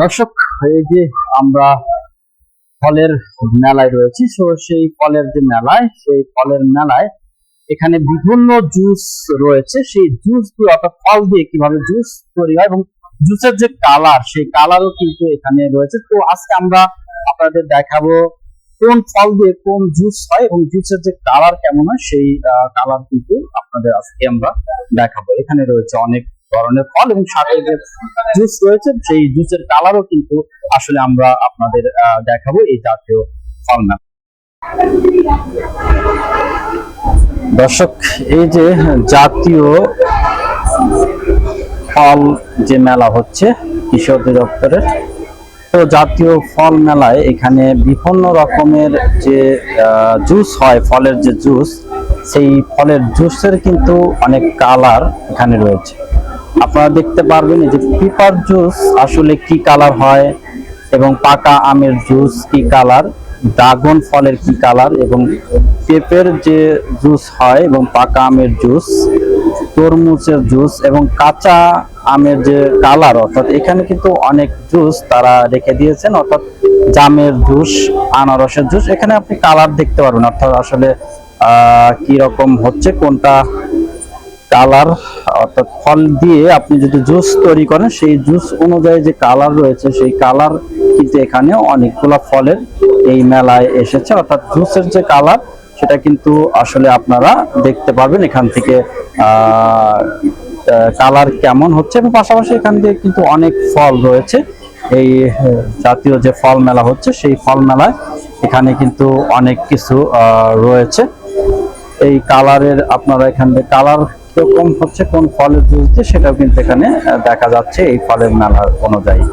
দর্শক, এই যে আমরা ফলের মেলায় রয়েছি তো সেই ফলের যে মেলায়, সেই ফলের মেলায় এখানে বিভিন্ন জুস রয়েছে। সেই জুস দিয়ে অর্থাৎ ফল দিয়ে কীভাবে জুস তৈরি হয় এবং জুসের যে কালার সেই কালারও কিন্তু এখানে রয়েছে। তো আজকে আমরা আপনাদের দেখাবো কোন ফল দিয়ে কোন জুস হয় এবং জুসের যে কালার কেমন হয়, সেই কালার কিন্তু আপনাদের আজকে আমরা দেখাবো। এখানে রয়েছে অনেক ধরনের ফল এবং সাথে যে জুস রয়েছে, সেই জুসের কালারও কিন্তু আসলে আমরা আপনাদের দেখাবো এই জাতীয় ফল না। দর্শক, এই যে জাতীয় ফল যে মেলা হচ্ছে কৃষি অধিদপ্তরের, তো জাতীয় ফল মেলায় এখানে বিভিন্ন রকমের যে জুস হয়, ফলের যে জুস সেই ফলের জুসের কিন্তু অনেক কালার এখানে রয়েছে। আপনারা দেখতে পারবেন যে পিপার জুস আসলে কি কালার হয় এবং পাকা আমের জুস কি কালার ড্রাগন ফলের কি কালার এবং পেঁপের যে জুস হয় এবং পাকা আমের জুস তরমুজের জুস এবং কাঁচা আমের যে কালার অর্থাৎ এখানে কিন্তু অনেক জুস তারা রেখে দিয়েছেন, অর্থাৎ জামের জুস আনারসের জুস এখানে আপনি কালার দেখতে পারবেন, অর্থাৎ আসলে কি রকম হচ্ছে, কোনটা কালার, অর্থাৎ ফল দিয়ে আপনি যদি জুস তৈরি করেন, সেই জুস অনুযায়ী যে কালার রয়েছে, সেই কালার কিন্তু এখানে অনেকগুলা ফলের এই মেলায় এসেছে। অর্থাৎ জুসের যে কালার, সেটা কিন্তু আসলে আপনারা দেখতে পারবেন এখান থেকে কালার কেমন হচ্ছে এবং পাশাপাশি এখান দিয়ে কিন্তু অনেক ফল রয়েছে। এই জাতীয় যে ফল মেলা হচ্ছে, সেই ফল মেলায় এখানে কিন্তু অনেক কিছু রয়েছে। এই কালারের আপনারা এখান এখানে কালার কীরকম হচ্ছে কোন ফলের জুস দিয়ে সেটাও কিন্তু এখানে দেখা যাচ্ছে এই ফলের মেলার অনুযায়ী।